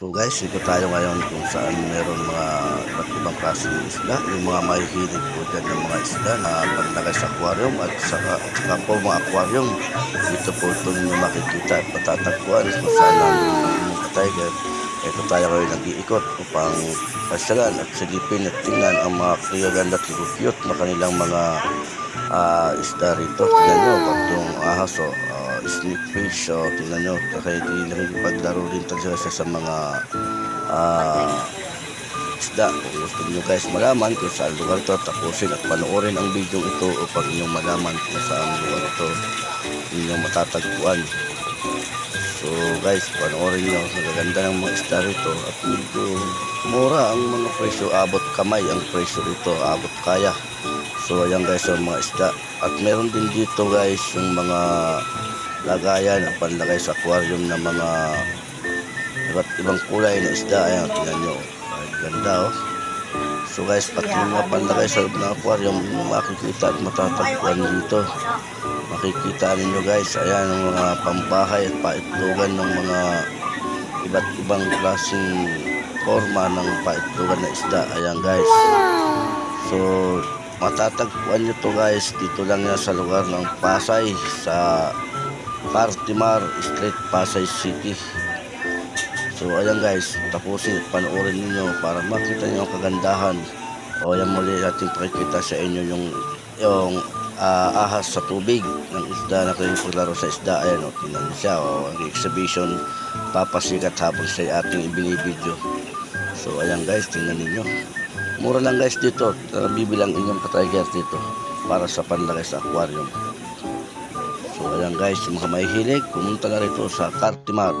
So guys, dito tayo ngayon kung saan meron mga iba't ibang klaseng isda. Yung mga mahihilig po dyan ng mga isda na panlagay sa aquarium at saka, at saka po mga aquarium. Dito po ito ninyo makikita at matatagpuan kung saan namin mga tiger. Ito tayo ngayon nag-iikot upang pasyalan at silipin at tingnan ang mga kagaganda at cute na kanilang mga ah, isda rito. Tingnan nyo, pag yung ahas o ah, snake fish o tingnan nyo, kaya paglaro din talaga siya sa mga ah, isda. Kung gusto nyo guys malaman kung saan lugar to, tapusin at panoorin ang video ito upang inyong malaman kung saan lugar ito inyong matatagpuan. So guys, panoorin nyo, nagaganda ng mga isda rito at medyo mura ang mga presyo, abot kamay ang presyo rito, abot kaya. So ayan guys ang mga isda. At meron din dito guys yung mga lagayan na panlagay sa aquarium ng mga iba't ibang kulay na isda. Ayan, tingnan nyo. Ganda oh. So guys, pati mga panlagay sa loob ng aquarium, makikita at matatagpuan dito. Makikita ninyo guys, ayan ang mga pambahay at paitlogan ng mga iba't ibang klaseng forma ng paitlogan na isda. Ayan guys. So, matatagpuan nyo to guys dito lang yan sa lugar ng Pasay sa Cartimar Street, Pasay City. So ayan guys, tapusin panoorin niyo para makita niyo ang kagandahan. O yan muli natin pakikita sa inyo yung yung ah, ahas sa tubig ng isda na kayo paglaro sa isda. Ayan o, tingnan niyo siya. O, ang exhibition papasikat habang siya ating ibinibidyo. So ayan guys, tingnan ninyo. Mura lang guys dito. Uh, bibilang inyong ka-tiger dito para sa panlagay sa aquarium. So ayan guys, mga mahihilig, pumunta na rito sa Cartimar.